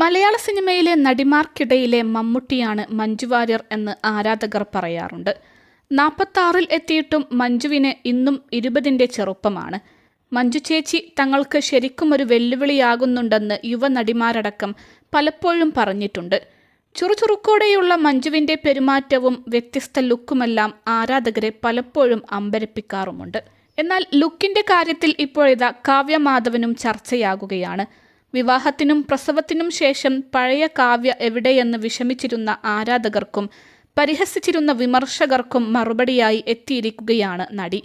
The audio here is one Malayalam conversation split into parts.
മലയാള സിനിമയിലെ നടിമാർക്കിടയിലെ മമ്മൂട്ടിയാണ് മഞ്ജു വാര്യർ എന്ന് ആരാധകർ പറയാറുണ്ട്. നാൽപ്പത്താറിൽ എത്തിയിട്ടും മഞ്ജുവിന് ഇന്നും ഇരുപതിന്റെ ചെറുപ്പമാണ്. മഞ്ജു ചേച്ചി തങ്ങൾക്ക് ശരിക്കും ഒരു വെല്ലുവിളിയാകുന്നുണ്ടെന്ന് യുവനടിമാരടക്കം പലപ്പോഴും പറഞ്ഞിട്ടുണ്ട്. ചുറുചുറുക്കോടെയുള്ള മഞ്ജുവിന്റെ പെരുമാറ്റവും വ്യത്യസ്ത ലുക്കുമെല്ലാം ആരാധകരെ പലപ്പോഴും അമ്പരപ്പിക്കാറുമുണ്ട്. എന്നാൽ ലുക്കിന്റെ കാര്യത്തിൽ ഇപ്പോഴിതാ കാവ്യ മാധവനും ചർച്ചയാകുകയാണ്. വിവാഹത്തിനും പ്രസവത്തിനും ശേഷം പഴയ കാവ്യ എവിടെയെന്ന് വിഷമിച്ചിരുന്ന ആരാധകർക്കും പരിഹസിച്ചിരുന്ന വിമർശകർക്കും മറുപടിയായി എത്തിയിരിക്കുകയാണ് നടി.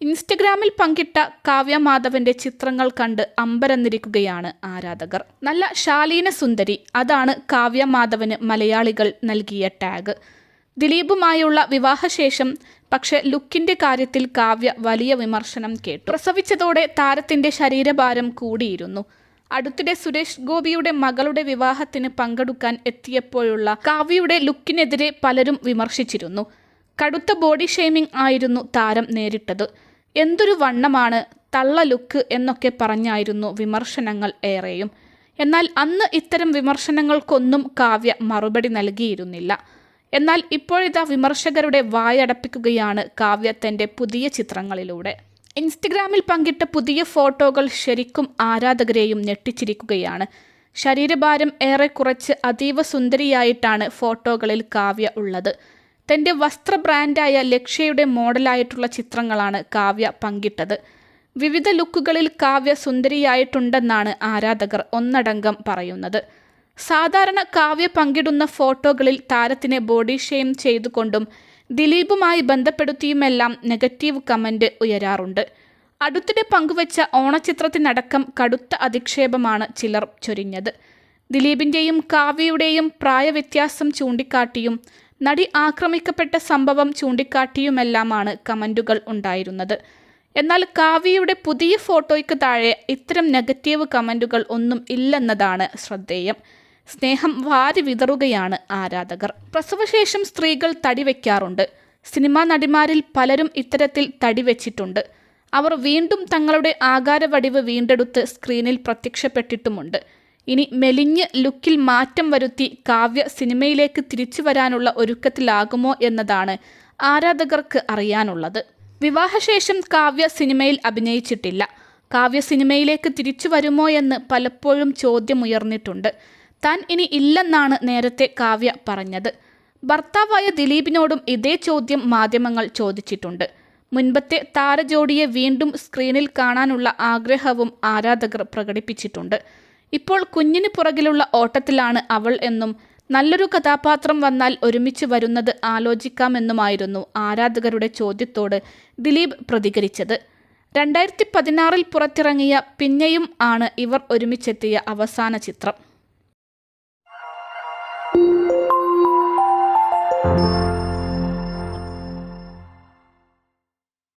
ഇൻസ്റ്റഗ്രാമിൽ പങ്കിട്ട കാവ്യ മാധവന്റെ ചിത്രങ്ങൾ കണ്ട് അമ്പരന്നിരിക്കുകയാണ് ആരാധകർ. നല്ല ശാലീന സുന്ദരി അതാണ് കാവ്യ മാധവന് മലയാളികൾ നൽകിയ ടാഗ്. ദിലീപുമായുള്ള വിവാഹശേഷം പക്ഷെ ലുക്കിന്റെ കാര്യത്തിൽ കാവ്യ വലിയ വിമർശനം കേട്ടു. പ്രസവിച്ചതോടെ താരത്തിന്റെ ശരീരഭാരം കൂടിയിരുന്നു. അടുത്തിടെ സുരേഷ് ഗോപിയുടെ മകളുടെ വിവാഹത്തിന് പങ്കെടുക്കാൻ എത്തിയപ്പോഴുള്ള കാവ്യയുടെ ലുക്കിനെതിരെ പലരും വിമർശിച്ചിരുന്നു. കടുത്ത ബോഡി ഷെയ്മിംഗ് ആയിരുന്നു താരം നേരിട്ടത്. എന്തൊരു വണ്ണമാണ് തള്ള ലുക്ക് എന്നൊക്കെ പറഞ്ഞായിരുന്നു വിമർശനങ്ങൾ ഏറെയും. എന്നാൽ അന്ന് ഇത്തരം വിമർശനങ്ങൾക്കൊന്നും കാവ്യ മറുപടി നൽകിയിരുന്നില്ല. എന്നാൽ ഇപ്പോഴിതാ വിമർശകരുടെ വായടപ്പിക്കുകയാണ് കാവ്യ തന്റെ പുതിയ ചിത്രങ്ങളിലൂടെ. ഇൻസ്റ്റഗ്രാമിൽ പങ്കിട്ട പുതിയ ഫോട്ടോകൾ ശരിക്കും ആരാധകരെയും ഞെട്ടിച്ചിരിക്കുകയാണ്. ശരീരഭാരം ഏറെ കുറച്ച് അതീവ സുന്ദരിയായിട്ടാണ് ഫോട്ടോകളിൽ കാവ്യ ഉള്ളത്. തന്റെ വസ്ത്ര ബ്രാൻഡായ ലക്ഷ്യയുടെ മോഡലായിട്ടുള്ള ചിത്രങ്ങളാണ് കാവ്യ പങ്കിട്ടത്. വിവിധ ലുക്കുകളിൽ കാവ്യ സുന്ദരിയായിട്ടുണ്ടെന്നാണ് ആരാധകർ ഒന്നടങ്കം പറയുന്നത്. സാധാരണ കാവ്യ പങ്കിടുന്ന ഫോട്ടോകളിൽ താരത്തിനെ ബോഡി ഷെയിം ചെയ്തുകൊണ്ടും ദിലീപുമായി ബന്ധപ്പെടുത്തിയുമെല്ലാം നെഗറ്റീവ് കമന്റ് ഉയരാറുണ്ട്. അടുത്തിടെ പങ്കുവച്ച ഓണച്ചിത്രത്തിനടക്കം കടുത്ത അധിക്ഷേപമാണ് ചിലർ ചൊരിഞ്ഞത്. ദിലീപിന്റെയും കാവ്യയുടെയും പ്രായവ്യത്യാസം ചൂണ്ടിക്കാട്ടിയും നടി ആക്രമിക്കപ്പെട്ട സംഭവം ചൂണ്ടിക്കാട്ടിയുമെല്ലാമാണ് കമന്റുകൾ ഉണ്ടായിരുന്നത്. എന്നാൽ കാവ്യയുടെ പുതിയ ഫോട്ടോയ്ക്ക് താഴെ ഇത്തരം നെഗറ്റീവ് കമന്റുകൾ ഒന്നും ഇല്ലെന്നതാണ് ശ്രദ്ധേയം. സ്നേഹം വാരി വിതറുകയാണ് ആരാധകർ. പ്രസവശേഷം സ്ത്രീകൾ തടി വയ്ക്കാറുണ്ട്. സിനിമാ നടിമാരിൽ പലരും ഇത്തരത്തിൽ തടി വെച്ചിട്ടുണ്ട്. അവർ വീണ്ടും തങ്ങളുടെ ആകാരവടിവ് വീണ്ടെടുത്ത് സ്ക്രീനിൽ പ്രത്യക്ഷപ്പെട്ടിട്ടുമുണ്ട്. ഇനി മെലിഞ്ഞ് ലുക്കിൽ മാറ്റം വരുത്തി കാവ്യ സിനിമയിലേക്ക് തിരിച്ചു വരാനുള്ള ഒരുക്കത്തിലാകുമോ എന്നതാണ് ആരാധകർക്ക് അറിയാനുള്ളത്. വിവാഹശേഷം കാവ്യ സിനിമയിൽ അഭിനയിച്ചിട്ടില്ല. കാവ്യ സിനിമയിലേക്ക് തിരിച്ചു വരുമോ എന്ന് പലപ്പോഴും ചോദ്യമുയർന്നിട്ടുണ്ട്. താൻ ഇനി ഇല്ലെന്നാണ് നേരത്തെ കാവ്യ പറഞ്ഞത്. ഭർത്താവായ ദിലീപിനോടും ഇതേ ചോദ്യം മാധ്യമങ്ങൾ ചോദിച്ചിട്ടുണ്ട്. മുൻപത്തെ താരജോഡിയെ വീണ്ടും സ്ക്രീനിൽ കാണാനുള്ള ആഗ്രഹവും ആരാധകർ പ്രകടിപ്പിച്ചിട്ടുണ്ട്. ഇപ്പോൾ കുഞ്ഞിന് പുറകിലുള്ള ഓട്ടത്തിലാണ് അവൾ എന്നും നല്ലൊരു കഥാപാത്രം വന്നാൽ ഒരുമിച്ച് വരുന്നത് ആലോചിക്കാമെന്നുമായിരുന്നു ആരാധകരുടെ ചോദ്യത്തോട് ദിലീപ് പ്രതികരിച്ചത്. രണ്ടായിരത്തി പതിനാറിൽ പുറത്തിറങ്ങിയ പിന്നെയും ആണ് ഇവർ ഒരുമിച്ചെത്തിയ അവസാന ചിത്രം. Thank you.